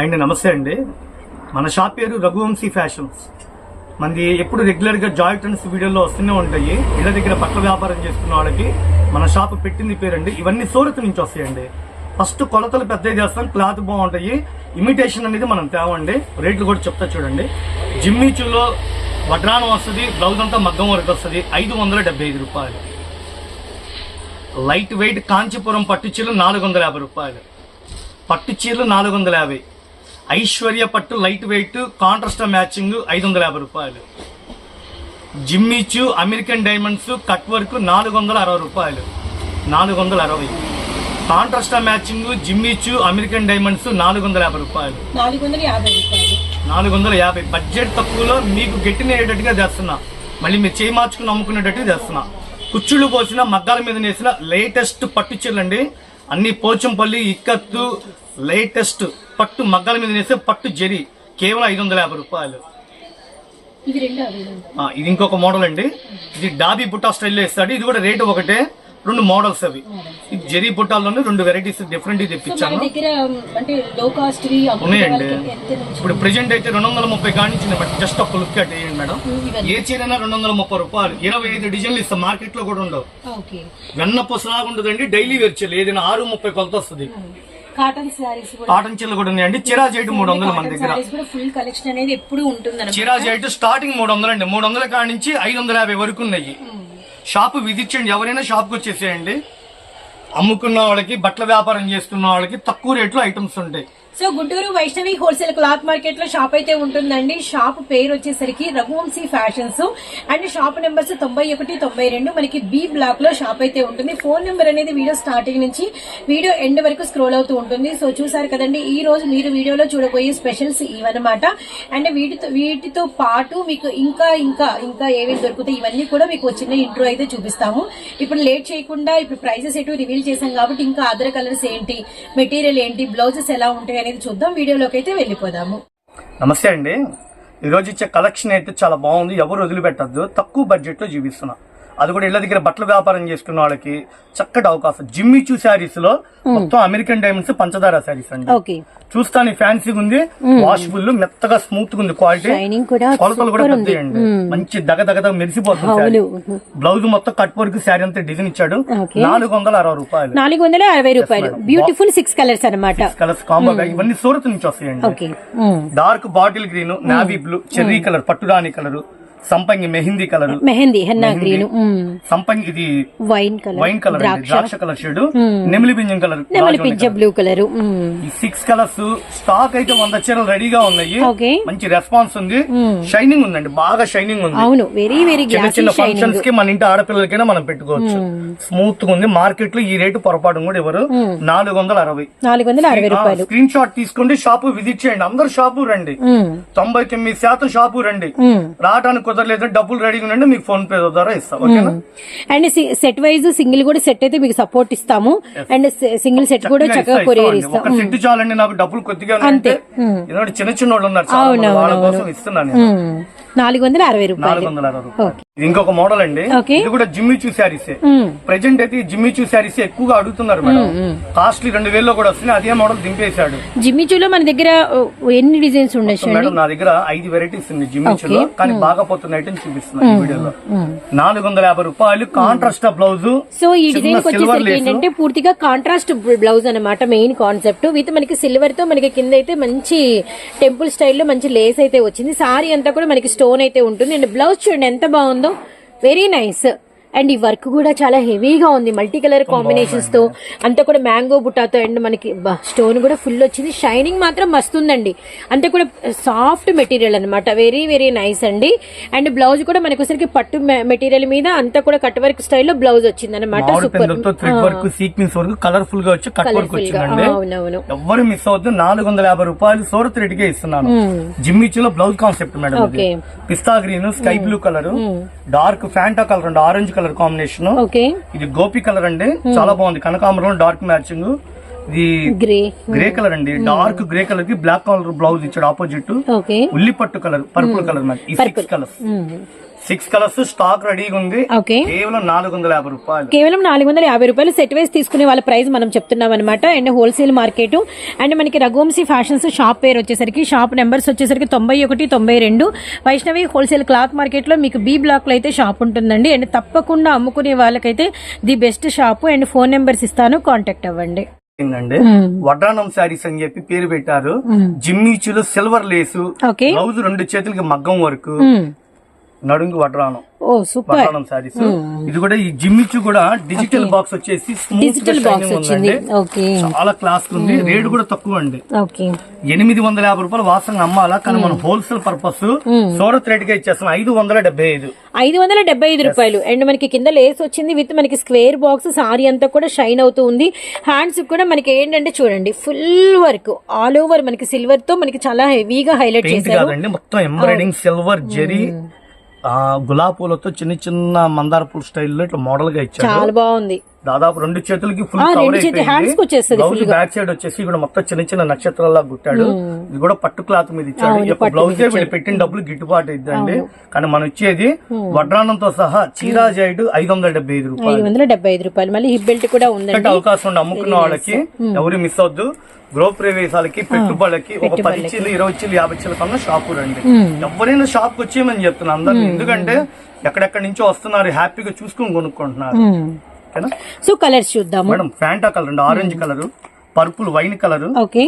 And నమస్తే అండి. మన షాప్ పేరు రఘువంశీ ఫ్యాషన్స్. మనది ఎప్పుడు రెగ్యులర్గా జాయ్ ట్రెండ్స్ వీడియోలో వస్తూనే ఉంటాయి. ఇళ్ళ దగ్గర బట్టల వ్యాపారం చేసుకున్న వాళ్ళకి మన షాప్ పెట్టింది పేరండి. ఇవన్నీ సూరత్ నుంచి వస్తాయండి. ఫస్ట్ కొలతలు పెద్దవి చేస్తాం క్లాత్ బాగుంటాయి. ఇమిటేషన్ అనేది మనం తేవండి. రేట్లు కూడా చెప్తా చూడండి. జిమ్మిచులో వడ్రానం వస్తుంది బ్లౌజ్ అంతా మగ్గం వరకు వస్తుంది. ఐదు వందల డెబ్బై ఐదు రూపాయలు. లైట్ వెయిట్ కాంచీపురం పట్టు చీరలు నాలుగు వందల యాభై రూపాయలు. పట్టు చీరలు నాలుగు వందల యాభై. ఐశ్వర్య పట్టు లైట్ వెయిట్ కాంట్రాస్ట్ మ్యాచింగ్ ఐదు వందల యాభై రూపాయలు. Jimmy Choo American diamonds cut work నాలుగు వందల అరవై రూపాయలు. నాలుగు వందల అరవై. Contrast matching Jimmy Choo American diamonds నాలుగు వందల యాభై రూపాయలు. నాలుగు వందల యాభై. బడ్జెట్ తక్కువలో మీకు గట్టినేటట్టుగా చేస్తున్నా. మళ్ళీ మీరు చేయి మార్చుకుని అమ్ముకునేటట్టుగా చేస్తున్నా. కుచ్చుళ్ళు పోసిన మగ్గాల మీద నేసిన లేటెస్ట్ పట్టు చీరలండి. అన్ని పోచంపల్లి ఇక్కత్తు లేటెస్ట్ పట్టు మగ్గాల మీద నేసే పట్టు జరి. కేవలం ఐదు వందల యాభై రూపాయలు. ఇది ఇంకొక మోడల్ అండి. ఇది డాబీ బుట్టా స్టైల్లో ఇస్తాడు ఇది కూడా రేటు ఒకటే. రెండు మోడల్స్ అవి. ఇది జరీ బుట్టాల్లోనే రెండు వెరైటీస్ డిఫరెంట్ తెప్పించాను. ఉన్నాయండి. ఇప్పుడు ప్రెజెంట్ అయితే రెండు వందల ముప్పై కానించింది బట్ జస్ట్ ఒక లుక్ అట్ వేయండి మేడం. ఏ చీరైనా రెండు వందల ముప్పై రూపాయలు. ఇరవై ఐదు డిజైన్లు ఇస్తాం మార్కెట్లో కూడా ఉండవు. వెన్న పుసలాగా ఉంటుందండి డైలీ వేర్ చీరలు. ఏదైనా ఆరు ముప్పై కొలత వస్తుంది. కాటన్ చీరలు కూడా. ఉన్నాయండి. చిరా జైట్ మూడు వందలు మన దగ్గర. ఫుల్ కలెక్షన్ అనేది ఎప్పుడు ఉంటుంది చిరా జైట్ స్టార్టింగ్ మూడు వందలు అండి. మూడు వందల కాడ నుంచి ఐదు వందల యాభై వరకు ఉన్నాయి. షాపు విధించండి. ఎవరైనా షాప్కి వచ్చేసేయండి. అమ్ముకున్న వాళ్ళకి బట్టల వ్యాపారం చేస్తున్న వాళ్ళకి తక్కువ రేట్లో ఐటమ్స్ ఉంటాయి. So Guntur Vaishnavi wholesale cloth మార్కెట్లో షాప్ అయితే ఉంటుందండి. షాప్ పేరు వచ్చేసరికి Raghuvamshi fashions. And shop numbers తొంభై ఒకటి తొంభై రెండు. మనకి బి బ్లాక్లో షాప్ అయితే ఉంటుంది. ఫోన్ నెంబర్ అనేది వీడియో స్టార్టింగ్ నుంచి వీడియో ఎండ్ వరకు స్క్రోల్ అవుతూ ఉంటుంది. సో చూసారు కదండి ఈ రోజు మీరు వీడియోలో చూడబోయే స్పెషల్స్ ఇవన్నమాట. అండ్ వీటితో వీటితో పాటు మీకు ఇంకా ఇంకా ఇంకా ఏవేవి దొరుకుతాయి ఇవన్నీ కూడా మీకు చిన్న ఇంట్రో అయితే చూపిస్తాము. ఇప్పుడు లేట్ చేయకుండా ఇప్పుడు ప్రైజెస్ ఎటు రివీల్ చేశాం కాబట్టి ఇంకా అదర్ కలర్స్ ఏంటి మెటీరియల్ ఏంటి బ్లౌజెస్ ఎలా ఉంటాయి అనేది చూద్దాం. వీడియోలోకి అయితే వెళ్ళిపోదాము. నమస్తే అండి. ఈరోజు ఇచ్చే కలెక్షన్ అయితే చాలా బాగుంది. ఎవరు వదిలిపెట్టద్దు. తక్కువ బడ్జెట్లో లో అది కూడా ఇళ్ళ దగ్గర బట్టల వ్యాపారం చేసుకున్న వాళ్ళకి చక్కటి అవకాశం. జిమ్మిచూ శారీస్లో మొత్తం అమెరికన్ డైమండ్స్ పంచదార శారీస్ అండి. చూస్తాను ఫ్యాన్సీగా ఉంది వాషబుల్ మెత్తగా స్మూత్ ఉంది క్వాలిటీ కొలతలు కూడా పెద్దయండి మంచి దగ దగ మెరిసిపోతుంది. బ్లౌజ్ మొత్తం కట్ వర్క్ శారీ అంతా డిజైన్ ఇచ్చాడు. నాలుగు వందల అరవై రూపాయలు. నాలుగు వందల అరవై రూపాయలు. బ్యూటిఫుల్ సిక్స్ కలర్స్ అనమాట కలర్స్ కాంబోగా ఇవన్నీ సూరత్ నుంచి వస్తాయండి. Dark bottle green navy blue cherry colour పట్టురాణి colour సంపంగి mehendi colour. Mehendi henna green సంపంగి ఇది వైన్ కలర్ వైన్ కలర్ ద్రాక్ష. Colour shade. నెమిలి పింజం కలర్. నెమలి పింఛ బ్లూ కలర్ ఈ సిక్స్ కలర్స్ స్టాక్ అయితే వంద చీరలు రెడీగా ఉన్నాయి. మంచి రెస్పాన్స్ ఉంది. షైనింగ్ ఉందండి. బాగా షైనింగ్ ఉంది. అవును వెరీ వెరీ చిన్న చిన్న ఫంక్షన్స్కి మన ఇంటి ఆడపిల్లలకైనా మనం పెట్టుకోవచ్చు. స్మూత్గా ఉంది. మార్కెట్లో ఈ రేటు పొరపాటు కూడా ఎవరు? నాలుగు వందల అరవై నాలుగు వందల అరవై రూపాయలు. స్క్రీన్ షాట్ తీసుకోండి. షాపు విజిట్ చేయండి. అందరు షాపు రండి. తొంభై తొమ్మిది శాతం షాపు రండి. రావడానికి కుదరలేదు డబ్బులు రెడీగా ఉండండి మీకు ఫోన్ పే ద్వారా ఇస్తాం ఓకేనా అండ్ సెట్ వైజ్ సింగిల్ కూడా సెట్ అయితే మీకు సపోర్ట్ ఇస్తాము అండ్ సింగిల్ సెట్ కూడా చక్కగా కొరియర్. ఇస్తాం ఒక సెట్ చాలండి నాకు డబ్బులు కొద్దిగా అంతే. ఎందుకంటే చిన్న చిన్న వాళ్ళు ఉన్నారు. వాళ్ళ కోసం ఇస్తున్నాను. నాలుగు వందల అరవై రూపాయలు. నాలుగు వందల అరవై రూపాయలు. ఇది ఇంకొక మోడల్ అండి. ఓకే. ఇది కూడా జిమ్మి చూ శారీస్ మ్మ్. ప్రెజెంట్ అయితే ఈ జిమ్మి చూ శారీస్ ఎక్కువగా అడుగుతున్నారు మేడం. కాస్ట్లీ రెండు వేల్లో కూడా వస్తున్నాయి. అదే మోడల్ దింపేశాడు. జిమ్మిచూలో మన దగ్గర ఓ, ఎన్ని డిజైన్స్ ఉండొచ్చు అండి మేడం నా దగ్గర ఐదు వెరైటీస్ ఉంది జిమ్మిచులో కానీ బాగా పోతున్న ఐటమ్ చూపిస్తున్నా ఈ వీడియోలో. నాలుగు వందల యాభై రూపాయలు కాంట్రాస్ట్ బ్లౌజ్ సో ఈ డిజైన్ వచ్చేసరికి ఏంటంటే పూర్తిగా కాంట్రాస్ట్ బ్లౌజ్ అన్నమాట మెయిన్ కాన్సెప్ట్ విత్ మనకి సిల్వర్తో మనకి కింద అయితే మంచి టెంపుల్ స్టైల్లో మంచి లేస్ అయితే వచ్చింది. సారీ అంతా కూడా మనకి స్టోన్ అయితే ఉంటుంది. అండ్ బ్లౌజ్ చూడండి ఎంత బాగుందో. వెరీ నైస్ అండ్ ఈ వర్క్ కూడా చాలా హెవీగా ఉంది మల్టీ కలర్ కాంబినేషన్స్తో. అంతా కూడా మ్యాంగో బుట్టాతో అండ్ మనకి స్టోన్ కూడా ఫుల్ వచ్చింది. షైనింగ్ మాత్రం మస్తుందండి అంతా కూడా సాఫ్ట్ మెటీరియల్ అన్నమాట. వెరీ వెరీ నైస్ అండి. అండ్ బ్లౌజ్ కూడా మనకి వచ్చరికి పట్టు మెటీరియల్ మీద అంతా కూడా కట్ వర్క్ స్టైల్లో బ్లౌజ్ వచ్చింది అనమాట సూపర్ సీక్వెన్స్ వర్క్ కలర్ఫుల్గా వచ్చి కట్ వర్క్ వచ్చిందండి. ఎవ్వరు మిస్ అవద్దు నాలుగు వందల యాభై రూపాయలు సూరత్ రేటుకే ఇస్తున్నాను. జిమ్మిచ్చులో blouse concept madam. Pista green sky blue colour dark Fanta colour అండి ఆరెంజ్ కలర్ కాంబినేషన్. ఓకే. ఇది గోపి కలర్ అండి. చాలా బాగుంది. కనకాంబరం డార్క్ మ్యాచింగ్. ఇది గ్రే. గ్రే కలర్ అండి. డార్క్ గ్రే కలర్కి బ్లాక్ కలర్ బ్లౌజ్ ఇచ్చాడు ఆపోజిట్. ఉల్లి పట్టు కలర్ పర్పుల్ కలర్ ఈ six colours six colours stock రెడీగా ఉంది. కేవలం నాలుగు వందల యాభై రూపాయలు. కేవలం నాలుగు వందల యాభై రూపాయలు సెట్ వైస్ తీసుకునే వాళ్ళ ప్రైస్ మనం చెప్తున్నాం అనమాట అండ్ హోల్సేల్ మార్కెట్. అండ్ మనకి రఘువంశీ ఫ్యాషన్స్ షాప్ పేరు వచ్చేసరికి షాప్ నెంబర్స్ వచ్చేసరికి తొంభై ఒకటి తొంభై రెండు. వైష్ణవి హోల్సేల్ క్లాత్ మార్కెట్లో మీకు బి బ్లాక్లో అయితే షాప్ ఉంటుందండి. అండ్ తప్పకుండా అమ్ముకునే వాళ్ళకైతే the best shop. And phone numbers ఇస్తాను. కాంటాక్ట్ అవ్వండి. ఏంటండి వడ్రానం శారీస్ అని చెప్పి పేరు పెట్టారు. జిమ్మిచులు సిల్వర్ లేసు బ్లౌజ్ రెండు చేతులకి మగ్గం వరకు నడుంగి వడ్రానం ఓ సూపర్. వడ్రానం శారీస్. ఇది కూడా ఈ జిమ్మిచు కూడా డిజిటల్ బాక్స్ వచ్చేసి డిజిటల్ బాక్స్ వచ్చింది. ఓకే. చాలా క్లాస్ ఉంది. రేట్ కూడా తక్కువ అండి. ఓకే. ఎనిమిది వందల యాభై రూపాయలు వాసన అమ్మాలా కానీ మనం హోల్సేల్ పర్పస్ సూరత్ రేట్గా ఇచ్చేస్తాం. ఐదు వందల డెబ్బై ఐదు. ఐదు వందల డెబ్బై ఐదు రూపాయలు. అండ్ మనకి కింద లేస్ వచ్చింది. విత్ మనకి స్క్వేర్ బాక్స్ సారీ అంతా కూడా షైన్ అవుతూ ఉంది. హ్యాండ్స్ కూడా మనకి ఏంటంటే చూడండి ఫుల్ వర్క్ ఆల్ ఓవర్ మనకి సిల్వర్తో మనకి చాలా హెవీగా హైలైట్ చేశారు. మొత్తం ఎంబ్రాయిడింగ్ సిల్వర్ జెరీ గులాబీ పూలతో చిన్న చిన్న మందార పూల స్టైల్లో ఇట్లా మోడల్గా ఇచ్చారు చాలా బాగుంది. దాదాపు రెండు చేతులకి full cover blouse back side వచ్చేసి ఇక్కడ మొత్తం చిన్న చిన్న నక్షత్రాలా గుట్టాడు ఇది కూడా పట్టు క్లాత్ మీద ఇచ్చాడు. బ్లౌజ్ వీళ్ళు పెట్టిన డబ్బులు గిట్టుబాటు ఇద్దండి కానీ మనం ఇచ్చేది వడ్రానంతో సహా చీరా జాయిడ్ ఐదు వందల డెబ్బై ఐదు రూపాయలు. ఐదు వందల డెబ్బై ఐదు రూపాయలు. మళ్ళీ హిప్ బెల్ట్ కూడా పెట్టే ఉందండి అవకాశం ఉండి అమ్ముకున్న వాళ్ళకి ఎవరు మిస్ అవద్దు గృహ ప్రవేశాలకి పెట్టుబడులకి ఒక పది చీలు ఇరవై చీలు యాభై చీల కన్నా షాపు రండి. ఎవరైనా షాప్ వచ్చేయమని చెప్తున్నా అందరినీ. ఎందుకంటే ఎక్కడెక్కడి నుంచో వస్తున్నారు హ్యాపీగా చూసుకొని కొనుక్కుంటున్నారు. సో కలర్స్ చూద్దాము. మేడం ఫ్యాంటా కలర్ అండి orange colour purple wine colour okay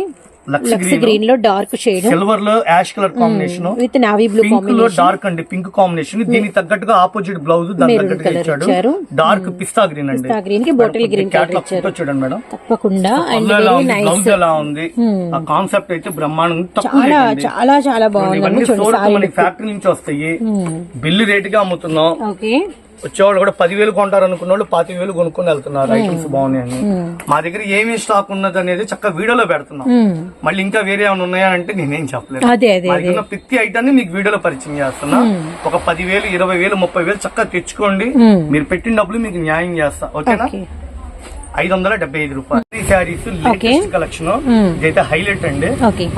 Lux గ్రీన్లో dark shade సిల్వర్లో ash colour combination with navy blue పింక్లో dark అండి పింక్ కాంబినేషన్ దీనికి తగ్గట్టుగా ఆపోజిట్ బ్లౌజ్ దాని తగ్గట్టుగా ఇచ్చాడు. డార్క్ పిస్తా గ్రీన్ అండి. గ్రీన్కి బాటిల్ గ్రీన్ కలర్ చూడండి మేడం. తప్పకుండా అండ్ వెరీ నైస్ బ్లౌజ్ ఎలా ఉంది? ఆ కాన్సెప్ట్ అయితే బ్రహ్మాండం తక్కువ చాలా. చాలా ఇవన్నీ మనకి ఫ్యాక్టరీ నుంచి వస్తాయి. బిల్లు రేట్గా అమ్ముతున్నాం. ఓకే వచ్చేవాళ్ళు కూడా పదివేలు కొంటారు అనుకున్న వాళ్ళు పాతిక వేలు కొనుక్కొని వెళ్తున్నారు ఐటమ్స్ బాగున్నాయని మా దగ్గర ఏమేమి స్టాక్ ఉన్నది అనేది చక్కగా వీడియోలో పెడుతున్నాం. మళ్ళీ ఇంకా వేరే ఏమైనా ఉన్నాయా అంటే నేనేం చెప్పలేదు. ప్రతి ఐటమ్ మీకు వీడియోలో పరిచయం చేస్తున్నా. ఒక పదివేలు ఇరవై వేలు ముప్పై వేలు చక్కగా తెచ్చుకోండి. మీరు పెట్టిన డబ్బులు మీకు న్యాయం చేస్తా. ఓకేనా? ఓకే. ఐదు వందల డెబ్బై ఐదు రూపాయలు. ఈ శారీస్ లేటెస్ట్ కలెక్షన్ ఇదైతే హైలైట్ అండి.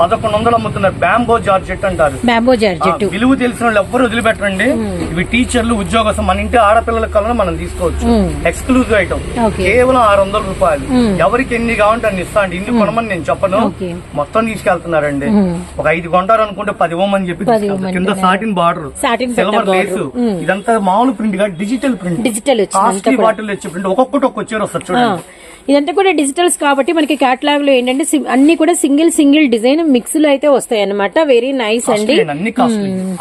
పదకొండు వందలు అమ్ముతున్నారు బ్యాంబో జార్జెట్ అంటారు. బ్యాంబో జార్జెట్ విలువ తెలిసిన వాళ్ళు ఎవ్వరు వదిలిపెట్టండి ఇవి టీచర్లు ఉద్యోగస్తులు మన ఇంటి ఆడపిల్లల కన్నా మనం తీసుకోవచ్చు. Exclusive item. కేవలం ఆరు వందల రూపాయలు. ఎవరికి ఎన్ని కావాలంటే అన్ని ఇస్తా అండి. ఇన్ని కొనమని నేను చెప్పను. మొత్తం తీసుకెళ్తున్నారండి. ఒక ఐదు కొంటారు అనుకుంటే పది ఇవ్వమని చెప్పి. కింద సాటిన్ బార్డర్ సిల్వర్ లేసు ఇదంతా మామూలు ప్రింట్గా digital print digital costly bottle వచ్చే ప్రింట్ ఒక్కొక్కటి ఒక్క చీర వస్తారు చూడండి. ఇదంతా కూడా డిజిటల్స్ కాబట్టి మనకి క్యాటలాగ్లో ఏంటంటే అన్ని కూడా సింగిల్ సింగిల్ డిజైన్ మిక్స్లో అయితే వస్తాయి అన్నమాట వెరీ నైస్ అండి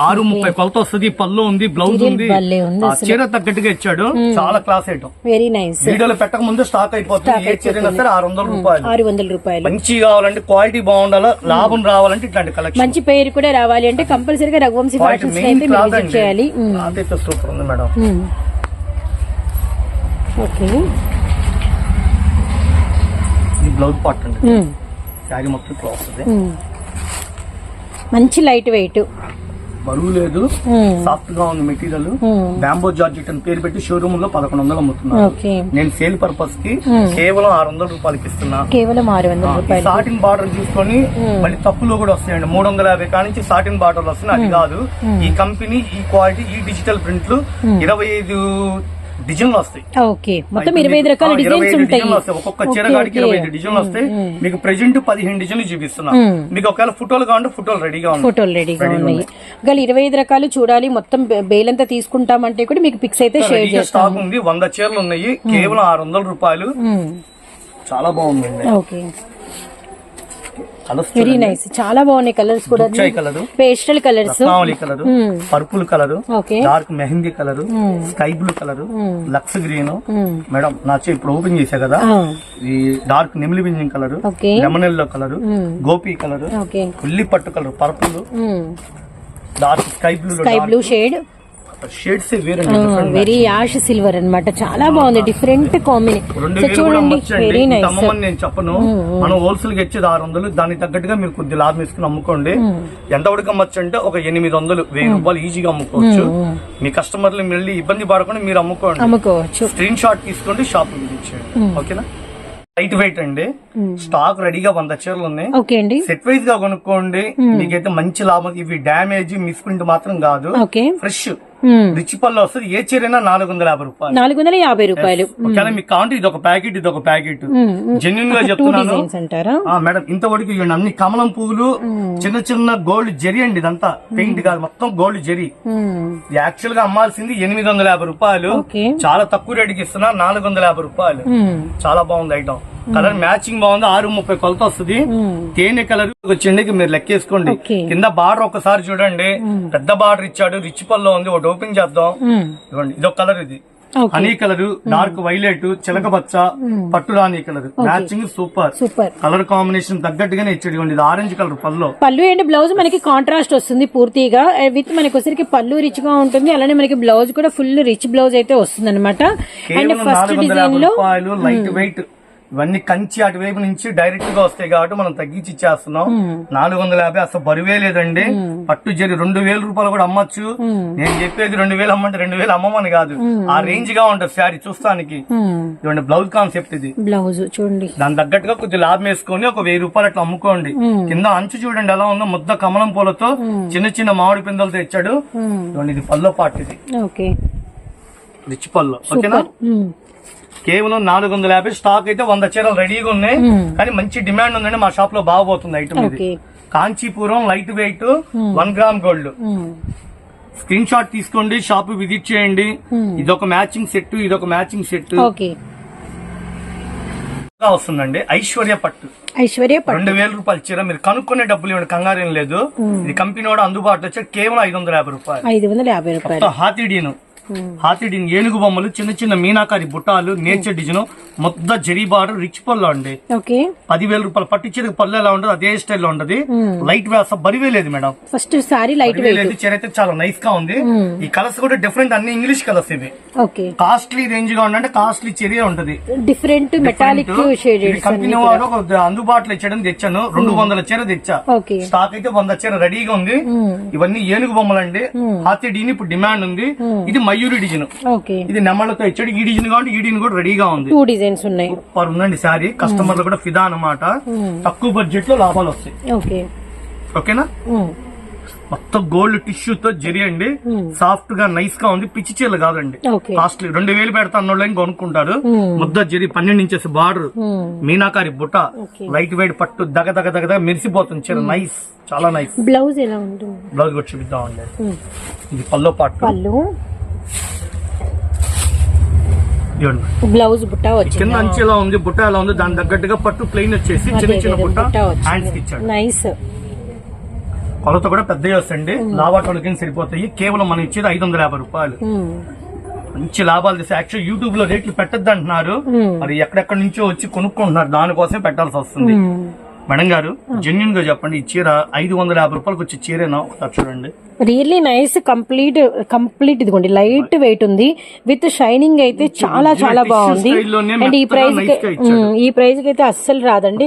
ఆరు ముప్పై కొలత వస్తుంది పళ్ళు ఉంది బ్లౌజ్ ఉంది. చీర తగ్గట్టుగా ఇచ్చాడు. చాలా క్లాస్ ఐటమ్ వెరీ నైస్ వీడియోలో పెట్టక ముందు స్టాక్ అయిపోతుంది. ఏ చీరైనా సరే ఆరు వందల రూపాయలు. ఆరు వందల రూపాయలు. మంచి కావాలంటే క్వాలిటీ బాగుండాలా లాభం రావాలంటే ఇట్లాంటి కలెక్షన్ మంచి పేరు కూడా రావాలి అంటే కంపల్సరీగా రఘువంశీ ఫ్యాషన్స్ అయితే విజిట్ చేయాలి. సూపర్ ఉంది మేడం. ఓకే. బ్లౌజ్ పార్ట్ అండి. శారీ మొత్తం వస్తుంది ఉమ్. మంచి లైట్ వెయిట్ బరువు లేదు సాఫ్ట్గా ఉంది మెటీరియల్ బ్యాంబో జార్జెట్ అని పేరు పెట్టి షోరూమ్లో పదకొండు వందలు అమ్ముతున్నారు. ఓకే నేను సేల్ పర్పస్కి కేవలం ఆరు వందల రూపాయలకి ఇస్తున్నా. కేవలం ఆరు వందల రూపాయలు సాటిన్ బార్డర్ చూసుకొని మళ్ళీ తప్పులో కూడా వస్తాయండి మూడు వందల యాభై కాడ నుంచి సాటిన్ బార్డర్ వస్తున్నాయి. అది కాదు. ఈ కంపెనీ ఈ క్వాలిటీ ఈ డిజిటల్ ప్రింట్లు ఇరవై ఐదు డిజైన్లు వస్తాయి. ఓకే. మొత్తం ఇరవై ఐదు రకాల డిజైన్స్ ఉంటాయి. ఒక్కొక్క చీర ఓకే, కాడికి ఓకే. ఇరవై ఐదు డిజైన్లు వస్తాయి. మీకు ప్రెజెంట్ పదిహేను డిజైన్లు చూపిస్తున్నా. మీకు ఒకవేళ ఫోటోలు కావాలంటే ఫోటోలు రెడీగా ఉన్నాయి. ఫోటోలు రెడీగా ఉన్నాయి. గల ఇరవై ఐదు రకాలు చూడాలి మొత్తం బేలంతా తీసుకుంటామంటే కూడా మీకు పిక్స్ అయితే షేర్ చేస్తాం స్టాక్ ఉంది వంద చీరలు ఉన్నాయి. కేవలం ఆరు వందల రూపాయలు. చాలా బాగుందండి. ఓకే. కలర్స్ వెరీ నైస్ చాలా బాగున్నాయి కలర్స్ కూడా. Colour pastel colours colour purple colour dark mehndi colour sky blue colour lux green. Madam నా చే ఇప్పుడు ఓపెన్ చేసా కదా? ఈ డార్క్ నెమిలి బింజింగ్ కలర్ లెమన్ ఎల్లో కలర్ గోపి కలర్ ఉల్లి పట్టు colour purple dark sky blue sky blue shade shades very ash silver అన్నమాట. చాలా బాగుంది డిఫరెంట్ కాంబినేషన్ చూడండి వెరీ నైస్ నేను చెప్పను. మనం హోల్సేల్గా ఇచ్చేది ఆరు వందలు దానికి తగ్గట్టుగా మీరు కొద్ది లాభం వేసుకుని అమ్ముకోండి. ఎంత వరకు అమ్మొచ్చు అంటే ఒక ఎనిమిది వందలు వెయ్యి రూపాయలు ఈజీగా అమ్ముకోవచ్చు. మీ కస్టమర్లు మళ్ళీ ఇబ్బంది పడకుండా మీరు అమ్ముకోండి. అమ్ముకోవచ్చు. స్క్రీన్ షాట్ తీసుకోండి షాప్ ఓకేనా? లైట్ వెయిట్ అండి. స్టాక్ రెడీగా వంద చీరలు ఉన్నాయి. ఓకే అండి. సెట్ వైజ్గా కొనుక్కోండి. మీకైతే మంచి లాభం. ఇవి డ్యామేజ్ మిస్ప్రింట్ మాత్రం కాదు. ఫ్రెష్. రిచ్ పళ్ళు వస్తుంది. ఏ చీరైనా నాలుగు వందల యాభై రూపాయలు. నాలుగు వందల యాభై రూపాయలు. ఒకవేళ మీకు కావాలంటే ఇది ఒక ప్యాకెట్ ఇది ఒక ప్యాకెట్. జెన్యున్గా చెప్తున్నాను. మేడం ఇంతవరకు ఇవ్వండి. అన్ని కమలం పువ్వులు చిన్న చిన్న గోల్డ్ జరి అండి ఇదంతా. పెయింట్ కాదు మొత్తం గోల్డ్ జరి. యాక్చువల్గా అమ్మాల్సింది ఎనిమిది వందల యాభై రూపాయలు. చాలా తక్కువ రేటుకి ఇస్తున్నా నాలుగు వందల యాభై రూపాయలు. చాలా బాగుంది ఐటమ్. కలర్ మ్యాచింగ్ బాగుంది. ఆరు ముప్పై కొలత వస్తుంది. తేనె కలర్ వచ్చిండి మీరు లెక్కేసుకోండి. కింద బార్డర్ ఒకసారి చూడండి. పెద్ద బార్డర్ ఇచ్చాడు. రిచ్ పల్లో ఉంది. ఒకటి ఓపెన్ చేద్దాం. ఇదిగోండి. ఇదొక కలర్ ఇది. హనీ కలర్ డార్క్ వైలెట్ చిలక పచ్చ పట్టు రాణి colour. Matching super. Super. Colour combination తగ్గట్టుగానే ఇచ్చాడు. ఇది ఆరెంజ్ కలర్ పల్లో పళ్ళు అండ్ బ్లౌజ్ మనకి కాంట్రాస్ట్ వస్తుంది పూర్తిగా. విత్ మనకి వచ్చరికి పళ్ళు రిచ్గా ఉంటుంది. అలానే మనకి బ్లౌజ్ కూడా ఫుల్ రిచ్ బ్లౌజ్ అయితే వస్తుంది అనమాట అండ్ ఫస్ట్ డిజైన్లో లైట్ వెయిట్. ఇవన్నీ కంచి అటువైపు నుంచి డైరెక్ట్గా వస్తాయి కాబట్టి మనం తగ్గించి ఇచ్చేస్తున్నాం. నాలుగు వందల యాభై అసలు బరువే లేదండి. పట్టు జరి రెండు వేల రూపాయలు కూడా అమ్మొచ్చు. నేను చెప్పేది రెండు వేలు అమ్మంటే రెండు వేలు అమ్మమని కాదు. ఆ రేంజ్గా ఉంటుంది శారీ చూస్తానికి. ఇవ్వండి బ్లౌజ్ కాన్సెప్ట్ ఇది. బ్లౌజ్ చూడండి. దాని తగ్గట్టుగా కొద్ది లాభం వేసుకొని ఒక వెయ్యి రూపాయలు అట్లా అమ్ముకోండి. కింద అంచు చూడండి ఎలా ఉందో ముద్ద కమలం పూలతో చిన్న చిన్న మామిడి పిందలతో ఇచ్చాడు ఇవ్వండి ఇది పల్లో పాటు ఇది. ఓకే. రిచ్ పల్లో ఓకేనా. కేవలం నాలుగు వందల యాభై స్టాక్ అయితే వంద చీరలు రెడీగా ఉన్నాయి. కానీ మంచి డిమాండ్ ఉందండి. మా షాప్లో బాగోతుంది ఐటమ్ ఇది. Kanchipuram light weight one gram gold. Screen shot తీసుకోండి షాప్ విజిట్ చేయండి. ఇదొక మ్యాచింగ్ సెట్ ఇదొక మ్యాచింగ్ సెట్ వస్తుందండి. ఐశ్వర్య పట్టు. ఐశ్వర్య పట్టు. రెండు వేల రూపాయల చీర. మీరు కనుక్కునే డబ్బులు ఇవ్వండి కంగారేం లేదు. ఇది కంపెనీ వాడు అందుబాటులో వచ్చి కేవలం ఐదు వందల యాభై రూపాయలు. ఐదు వందల యాభై రూపాయలు. హాతిడీను హాతిడీన్ ఏనుగు బొమ్మలు చిన్న చిన్న మీనాకారి బుట్టాలు నేచర్ డిజైన్ మొత్తం జరీ బార్డర్ రిచ్ పళ్ళు అండి. పదివేల రూపాయలు పట్టు చీరకు పళ్ళు ఎలా ఉండదు అదే స్టైల్లో ఉంటది లైట్ వేస్తా బరివే లేదు మేడం. ఫస్ట్ సారీ లైట్ లేదు చీర అయితే చాలా నైస్గా ఉంది. ఈ కలర్స్ కూడా డిఫరెంట్ అన్ని ఇంగ్లీష్ కలర్స్ ఇవి. కాస్ట్లీ రేంజ్గా ఉందంటే కాస్ట్లీ చీరే ఉంటది. డిఫరెంట్ మెటాలిక్ కంపెనీ వాడు అందుబాటులో ఇచ్చాడని తెచ్చాను. రెండు వందల చీర తెచ్చా. ఓకే స్టాక్ అయితే వంద చీర రెడీగా ఉంది. ఇవన్నీ ఏనుగు బొమ్మలండి. హాతిడీని ఇప్పుడు డిమాండ్ ఉంది. ఇది మయూరి డిజైన్. ఇది నెమ్మలతో ఇచ్చాడు. ఈ డిజైన్ కాబట్టి ఈ డిజైన్ కూడా రెడీగా ఉంది. టూ డిజైన్స్ ఉన్నాయి. సూపర్ ఉందండి శారీ. కస్టమర్లు కూడా ఫిదా అన్నమాట. తక్కువ బడ్జెట్లో లాభాలు వస్తాయి. ఓకే. ఓకేనా? ఉమ్. మొత్తం గోల్డ్ టిష్యూతో జరి అండి. సాఫ్ట్గా నైస్గా ఉంది. పిచ్చి చీరలు కాదండి. కాస్ట్లీ రెండు వేలు పెడతా అన్నోళ్ళని కొనుక్కుంటారు. ముద్ద జరి పన్నెండు ఇంచెస్ బార్డర్. మీనాకారి బుట్ట. లైట్ వెయిట్ పట్టు దగ దగ దగ దగ మెరిసిపోతుంది చీర. నైస్ చాలా నైస్ బ్లౌజ్ ఎలా ఉంటుంది? బ్లౌజ్ కూడా చూపిద్దామండి. ఉమ్. ఇది పల్లో పాటు. పళ్ళు. బ్లౌజ్ బుట్ట కింద వచ్చింది అంచె ఎలా ఉంది? బుట్ట ఎలా ఉంది? దాని తగ్గట్టుగా పట్టు ప్లెయిన్ వచ్చేసి చిన్న చిన్న బుట్ట హ్యాండ్స్ ఇచ్చాడు. నైస్ కొలత కూడా పెద్దవి వస్తాయండి లాభాటోళ్ళకి సరిపోతాయి. కేవలం మనం ఇచ్చేది ఐదు వందల యాభై రూపాయలు. మంచి లాభాలు తెస్తే యాక్చువల్ యూట్యూబ్లో రేట్లు పెట్టద్దు అంటున్నారు. మరి ఎక్కడెక్కడి నుంచో వచ్చి కొనుక్కుంటున్నారు. దానికోసం పెట్టాల్సి వస్తుంది. మేడం గారు జెన్యున్గా చెప్పండి. ఈ చీర ఐదు వందల యాభై రూపాయలకి వచ్చే చీరేనా? ఒకసారి చూడండి. రియల్లీ నైస్ కంప్లీట్ కంప్లీట్ ఇదిగోండి. లైట్ వెయిట్ ఉంది. విత్ షైనింగ్ అయితే చాలా చాలా బాగుంది. అండ్ ఈ ప్రైస్. ఈ ప్రైస్కి అయితే అస్సలు రాదండి.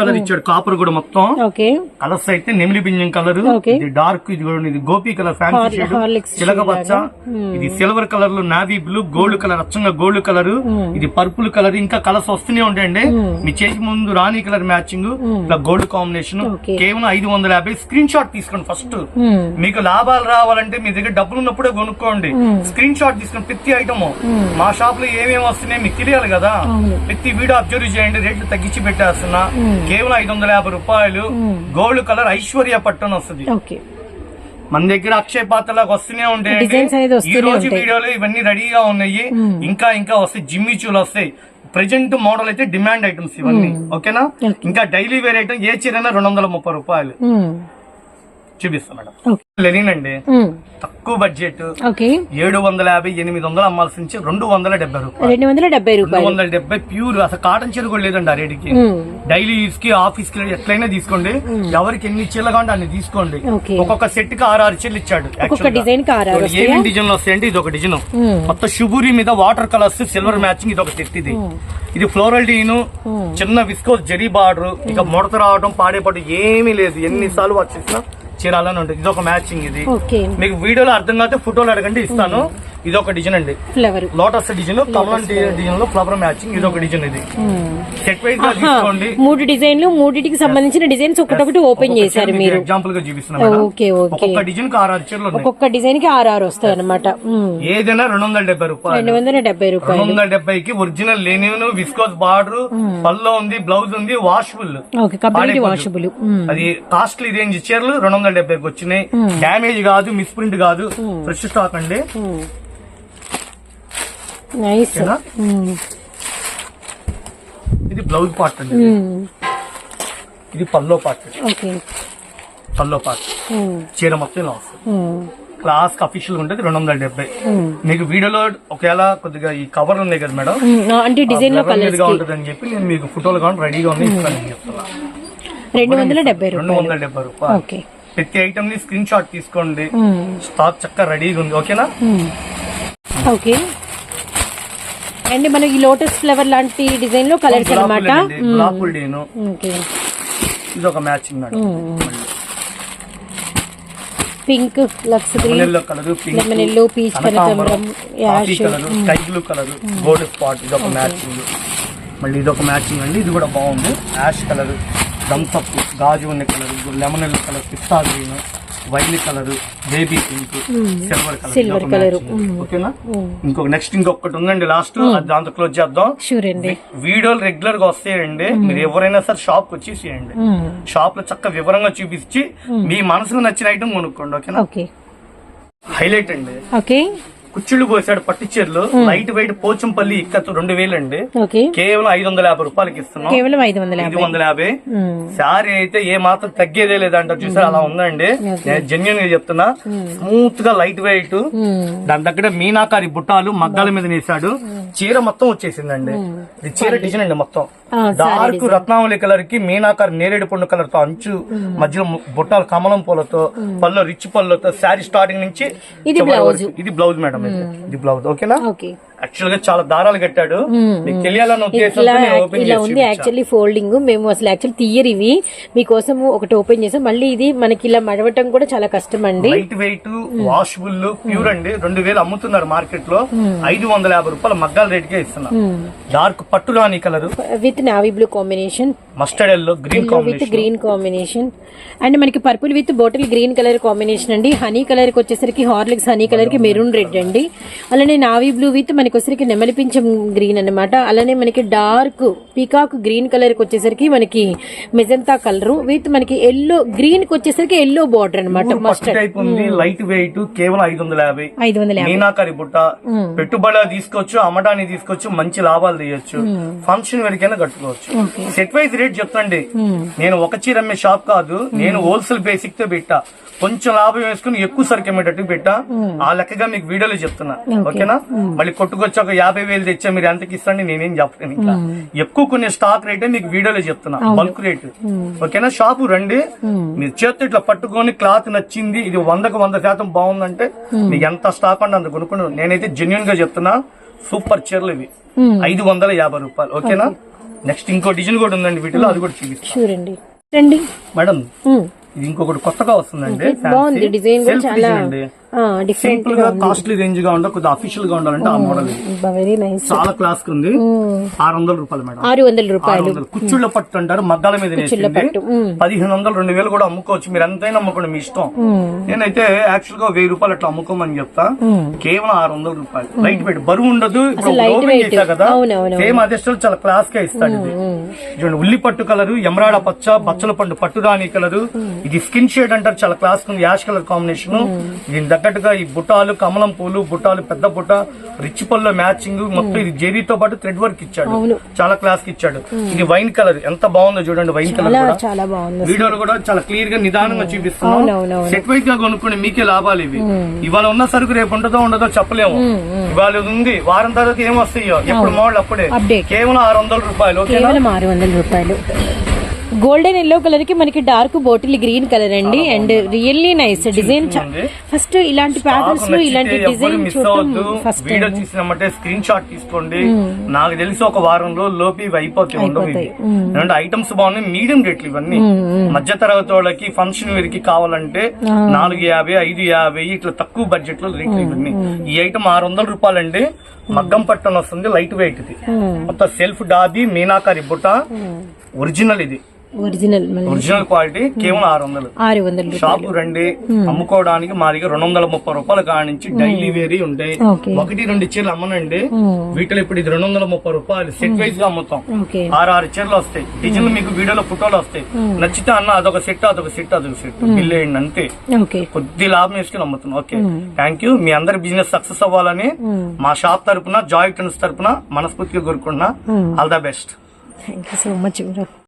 కలర్ ఇచ్చాడు. కాపర్ కూడా మొత్తం. ఓకే కలర్స్ అయితే నెమిలి బింజం కలర్. ఇది డార్క్ ఇది ఇది గోపి కలర్ ఫ్యాన్సీ. ఇది సిల్వర్ కలర్లో నావీ బ్లూ గోల్డ్ కలర్ అచ్చంగా గోల్డ్ కలర్ ఇది పర్పుల్ కలర్ ఇంకా కలర్స్ వస్తూనే ఉంటాయండి. మీ చేతి ముందు రాణి కలర్ మ్యాచింగ్ గోల్డ్ కాంబినేషన్. కేవలం ఐదు వందల యాభై. స్క్రీన్ షాట్ తీసుకోండి ఫస్ట్. మీకు లాభాలు రావాలంటే మీ దగ్గర డబ్బులు ఉన్నప్పుడే కొనుక్కోండి. స్క్రీన్ షాట్ తీసుకుని ప్రతి ఐటమ్ మా షాప్లో ఏమేమి వస్తున్నాయి మీకు తెలియాలి కదా. ప్రతి వీడియో అబ్జర్వ్ చేయండి రేట్లు తగ్గించి పెట్టేస్తున్నా. కేవలం ఐదు వందల యాభై రూపాయలు. గోల్డ్ కలర్ ఐశ్వర్య పట్టణ వస్తుంది. మన దగ్గర అక్షయ పాత్రలకు వస్తూనే అనేది ఈ రోజు ఉంటాయి. వీడియోలో ఇవన్నీ రెడీగా ఉన్నాయి. ఇంకా ఇంకా వస్తాయి. జిమ్మి చూలు వస్తాయి. ప్రెజెంట్ మోడల్ అయితే డిమాండ్ ఐటమ్స్ ఇవన్నీ. ఓకేనా? ఇంకా డైలీ వేర్ ఐటమ్ ఏ చీరైనా రెండు వందల ముప్పై రూపాయలు. చూపిస్తాం మేడం. లెనిన్ అండి. ఉమ్. తక్కువ బడ్జెట్. ఏడు వందల యాభై ఎనిమిది వందలు అమ్మాల్సి నుంచి రెండు వందల డెబ్బై రూపాయలు. రెండు వందల డెబ్బై రెండు రూపాయలు. వందల డెబ్బై ప్యూర్ అసలు కాటన్ చీర కూడా లేదండి ఆ రేటుకి. డైలీ యూస్కి ఆఫీస్కి ఎట్లయినా తీసుకోండి. ఎవరికి ఎన్ని చీరలు కావాలంటే అన్ని తీసుకోండి. ఒక్కొక్క సెట్కి ఆరు ఆరు చీరలు ఇచ్చాడు? ఏమేమి డిజైన్ వస్తాయంటే ఇది ఒక డిజైన్. మొత్తం షుబూరి మీద వాటర్ కలర్స్ సిల్వర్ మ్యాచింగ్ ఇది ఒక సెట్ ఇది. ఇది ఫ్లోరల్ డీను చిన్న విస్కోస్ జరీ బార్డర్ ఇక ముడత రావడం పాడేపాటు ఏమీ లేదు. ఎన్నిసార్లు వచ్చేసినా చీర అలానే ఉంటుంది. ఇది ఒక మ్యాచింగ్ ఇది. మీకు వీడియోలో అర్థం కాకపోతే ఫోటోలు అడగండి ఇస్తాను. ఇది ఒక డిజైన్ అండి. ఫ్లవర్ లోటస్ డిజైన్ కమలం డిజైన్లో ఫ్లవర్ మ్యాచింగ్ ఇది ఒక డిజైన్ ఇది. సెట్ వైజ్గా తీసుకోండి. మూడు డిజైన్లు మూడిటికి సంబంధించిన డిజైన్స్ ఒకటొకటి ఓపెన్ చేశారు మీరు. ఎగ్జాంపుల్గా చూపిస్తున్నా మేడం. ఓకే ఓకే ఒక్కొక్క డిజైన్కి ఆరు చీరలు ఒక్కొక్క డిజైన్కి ఆరు ఆరు వస్తాయి అనమాట ఏదైనా రెండు వందల డెబ్బై రూపాయలు. రెండు వందల డెబ్బై రెండు రూపాయలు వందల డెబ్బైకి original linen viscose border pallu ఉంది బ్లౌజ్ ఉంది వాషబుల్ ఓకే కంప్లీట్ వాషబుల్ అది కాస్ట్లీ రేంజ్ చీరలు రెండు వందల డెబ్బైకి వచ్చినాయి. డ్యామేజ్ కాదు మిస్ప్రింట్ కాదు. ఫ్రెష్ స్టాక్ అండి. నైస్? ఇది బ్లౌజ్ పార్ట్ అండి ఇది. Pallu part okay. Pallu part. చీర మొత్తం ఇలా వస్తుంది. క్లాస్ అఫీషియల్ ఉంటుంది రెండు వందల డెబ్బై. మీకు వీడియోలో ఒకవేళ కొద్దిగా ఈ కవర్ ఉన్నాయి కదా మేడం? అంటే డిజైన్లో కలర్స్గా ఉంటుంది అని చెప్పి నేను మీకు ఫోటోలు కావాలి రెడీగా ఉంది ఇస్తానని చెప్తున్నా. రెండు వందల డెబ్బై రెండు వందల డెబ్బై రూపాయలు. ఓకే. ప్రతి ఐటమ్ని స్క్రీన్ షాట్ తీసుకోండి స్టాక్ చక్కగా రెడీగా ఉంది. ఓకేనా? ఓకే. అండ్ మనకి ఈ లోటస్ ఫ్లవర్ లాంటి డిజైన్లో కలర్స్ అనమాట ఇది ఒక matching madam pink lux green yellow peach కనకాంబరం ash. Sky blue colour gold spot ఇది ఒక మ్యాచింగ్. మళ్ళీ ఇది ఒక మ్యాచింగ్ అండి ఇది కూడా బాగుంది. యాష్ కలర్ దంపప్పు గాజు ఉన్న కలర్ లెమన్ ఎల్లో కలర్ పిస్తా green. White colour baby pink silver colour Silver colour. ఓకేనా? ఇంకొక నెక్స్ట్ ఇంకొకటి ఉందండి లాస్ట్ దాంతో క్లోజ్ చేద్దాం. షూర్ అండి. వీడియోలు రెగ్యులర్గా వస్తాయండి మీరు ఎవరైనా సరే షాప్కి వచ్చేసేయండి షాప్లో చక్కగా వివరంగా చూపించి మీ మనసుకు నచ్చిన ఐటమ్ కొనుక్కోండి ఓకేనా? ఓకే. హైలైట్ అండి. ఓకే. కుచ్చుళ్ళు పోసాడు పట్టు చీరలు లైట్ వెయిట్ పోచంపల్లి ఇక్కత్తు రెండు వేలు అండి. కేవలం ఐదు వందల యాభై రూపాయలకి ఇస్తున్నాం. కేవలం ఐదు వందల యాభై. శారీ అయితే ఏ మాత్రం తగ్గేదే లేదంటారు చూసారు? అలా ఉందండి. నేను జెన్యున్గా చెప్తున్నా. స్మూత్గా లైట్ వెయిట్. దాని దగ్గర మీనాకారి బుట్టాలు మగ్గాల మీద నేసాడు. చీర మొత్తం వచ్చేసిందండి. ఇది చీర డిజైన్ అండి మొత్తం. డార్క్ రత్నావళి కలర్కి మీనాకారి నేరేడు పండు కలర్తో అంచు మధ్యలో బుట్టాలు కమలం పూలతో పళ్ళు రిచ్ పళ్ళతో శారీ స్టార్టింగ్ నుంచి. ఇది బ్లౌజ్ మేడం. ఇది బ్లౌజ్ ఓకేనా? ఓకే. యాక్చువల్గా చాలా దారాలు కట్టాడు. మీకు ఇలా ఉంది. యాక్చువల్లీ ఫోల్డింగ్ మేము అసలు యాక్చువల్ తీయరు ఇవి మీకోసం ఒకటి ఓపెన్ చేసాం. మళ్ళీ ఇది మనకి ఇలా మడవటం కూడా చాలా కష్టం అండి లైట్ వెయిట్ వాషబుల్ ప్యూర్ అండి. రెండు వేలు అమ్ముతున్నారు మార్కెట్లో ఐదు వందల యాభై రూపాయలు మగ్గాల రేట్ కే ఇస్తున్నారు డార్క్ పట్టు రాణి colour with navy blue combination mustard yellow green with combination green combination and మనకి purple with bottle green colour combination అండి. హనీ కలర్కి వచ్చేసరికి హార్లిక్స్ హనీ కలర్కి మెరూన్ రెడ్ అండి. అలానే నావీ బ్లూ విత్ మనకి వచ్చేసరికి నెమలిపించం గ్రీన్ అన్నమాట. అలానే మనకి డార్క్ పీకాక్ గ్రీన్ కలర్కి వచ్చేసరికి మనకి మెజంతా కలర్ విత్ మనకి ఎల్లో గ్రీన్కి వచ్చేసరికి ఎల్లో బార్డర్ అనమాట మస్టర్డ్ లైట్ వెయిట్ కేవలం ఐదు వందల యాభై. ఐదు వందల మీనాకరి బుట్ట పెట్టుబడి తీసుకోవచ్చు అమ్మడానికి తీసుకోవచ్చు మంచి లాభాలు తీయొచ్చు. ఫంక్షన్ వరకైనా కట్టుకోవచ్చు. సెట్ వైజ్ రేట్ చెప్తండి. నేను ఒక చీర అమ్మే షాప్ కాదు నేను హోల్సేల్ బేసిక్తో పెట్టా. కొంచెం లాభం వేసుకుని ఎక్కువ సరికి అమ్మేటట్టు పెట్టా. ఆ లెక్కగా మీకు వీడియోలో చెప్తున్నా. ఓకేనా? మళ్ళీ కొట్టుకొచ్చి ఒక యాభై వేలు తెచ్చా మీరు ఎంతకి ఇస్తాండి నేనేం చెప్పలేను ఇంకా. ఎక్కువ కొన్ని స్టాక్ రేటే మీకు వీడియోలో చెప్తున్నా బల్క్ రేట్ ఓకేనా? షాపు రండి. మీరు చేత్తో ఇట్లా పట్టుకొని క్లాత్ నచ్చింది ఇది వందకు వంద శాతం బాగుందంటే మీకు ఎంత స్టాక్ అంటే అంత కొనుక్కుని నేనైతే జెన్యున్గా చెప్తున్నా సూపర్ చీరలు ఇవి. ఐదు వందల యాభై రూపాయలు. ఓకేనా? నెక్స్ట్ ఇంకో డిజైన్ కూడా ఉందండి వీటిలో అది కూడా అండి రండి. మేడం. ఇది ఇంకొకటి కొత్తగా వస్తుందండి డిజైన్ అండి. డిఫరెంట్ సింపుల్గా కాస్ట్లీ రేంజ్గా ఉండాలి కొద్దిగా అఫీషియల్గా ఉండాలంటే ఆ మోడల్. వెరీ నైస్ చాలా క్లాస్ ఉంది. ఆరు వందల రూపాయలు మేడం. ఆరు వందల రూపాయలు. కుచ్చుళ్ళ పట్టు అంటారు మగ్గాల మీద. పదిహేను వందలు రెండు వేలు కూడా అమ్ముకోవచ్చు. మీరు ఎంతైనా అమ్ముకోండి మీ ఇష్టం. నేనైతే యాక్చువల్గా వెయ్యి రూపాయలు అట్లా అమ్ముకోమని చెప్తా. కేవలం ఆరు వందల రూపాయలు. లైట్ వెయిట్ బరువు ఉండదు. ఇప్పుడు కదా. సేమ్ అదే స్టైల్ చాలా క్లాస్గా ఇస్తాడు ఇది. చూడండి ఉల్లి పట్టు కలర్ ఎమరాడ పచ్చ బచ్చల పండు పట్టు రాణి కలర్ ఇది స్కిన్ షేడ్ అంటారు చాలా క్లాస్ ఉంది. Ash colour combination. దీని తగ్గట్టుగా ఈ బుట్టాలు కమలం పూలు బుట్టాలు పెద్ద బుట్ట రిచ్ పళ్ళు మ్యాచింగ్ మొత్తం ఇది జెరీతో పాటు థ్రెడ్ వర్క్ ఇచ్చాడు. చాలా క్లాస్కి ఇచ్చాడు. ఇది వైన్ కలర్. ఎంత బాగుందో చూడండి వైన్ కలర్ కూడా. వీడియోలో కూడా చాలా క్లియర్గా నిదానంగా చూపిస్తున్నాం. సెట్ వైజ్గా కొనుక్కోండి మీకే లాభాలు ఇవి. ఇవాళ ఉన్న సరుకు రేపు ఉంటుందో ఉండదో చెప్పలేము. ఇవాళ ఉంది. వారం తర్వాత ఏం వస్తాయో? ఎప్పుడు మోడల్ అప్పుడే. కేవలం ఆరు వందల రూపాయలు ఆరు వందల రూపాయలు. గోల్డెన్ ఎల్లో కలర్కి మనకి డార్క్ బాటిల్ గ్రీన్ కలర్ అండి. And really nice design. First ఇలాంటి ప్యాటర్న్స్లో ఇలాంటి డిజైన్ ఫస్ట్ వీడియో చూసినామంటే స్క్రీన్ షాట్ తీసుకోండి. నాకు తెలిసి ఒక వారంలో లోపు అయిపోతాయి ఉండవు ఐటమ్స్ బాగున్నాయి మీడియం రేట్లు ఇవన్నీ. మధ్య తరగతి వాళ్ళకి ఫంక్షన్ వీరికి కావాలంటే నాలుగు యాభై ఐదు యాభై ఇట్లా తక్కువ బడ్జెట్లో రేట్లు ఇవన్నీ. ఈ ఐటమ్ ఆరు వందల రూపాయలండి. మగ్గం పట్టణ వస్తుంది లైట్ వెయిట్ ఇది మొత్తం సెల్ఫ్ డాబీ మీనాకారి బుట్ట ఒరిజినల్ ఇది. ఒరిజినల్ ఒరిజినల్ క్వాలిటీ కేవలం ఆరు వందలు. ఆరు వందల షాపు రండి అమ్ముకోవడానికి మా దగ్గర రెండు వందల ముప్పై రూపాయల కానించి డైలీ వేరీ ఉంటాయి. ఒకటి రెండు చీరలు అమ్మనండి. వీటిలో ఇప్పుడు ఇది రెండు వందల ముప్పై రూపాయలు సెట్ వైజ్గా అమ్ముతాం. ఆరు ఆరు చీరలు వస్తాయి. డిజైన్లు మీకు వీడియోలో ఫోటోలు వస్తాయి. నచ్చితే అన్న అదొక సెట్ అదొక సెట్ అదొక సెట్ బిల్ వేయండి అంతే. కొద్ది లాభం వేసుకుని అమ్ముతున్నాం. ఓకే. థ్యాంక్ యూ మీ అందరి బిజినెస్ సక్సెస్ అవ్వాలని మా షాప్ తరపున జాయ్ టెన్స్ తరపున మనస్ఫూర్తిగా కోరుకుంటున్నా. All the best thank you so much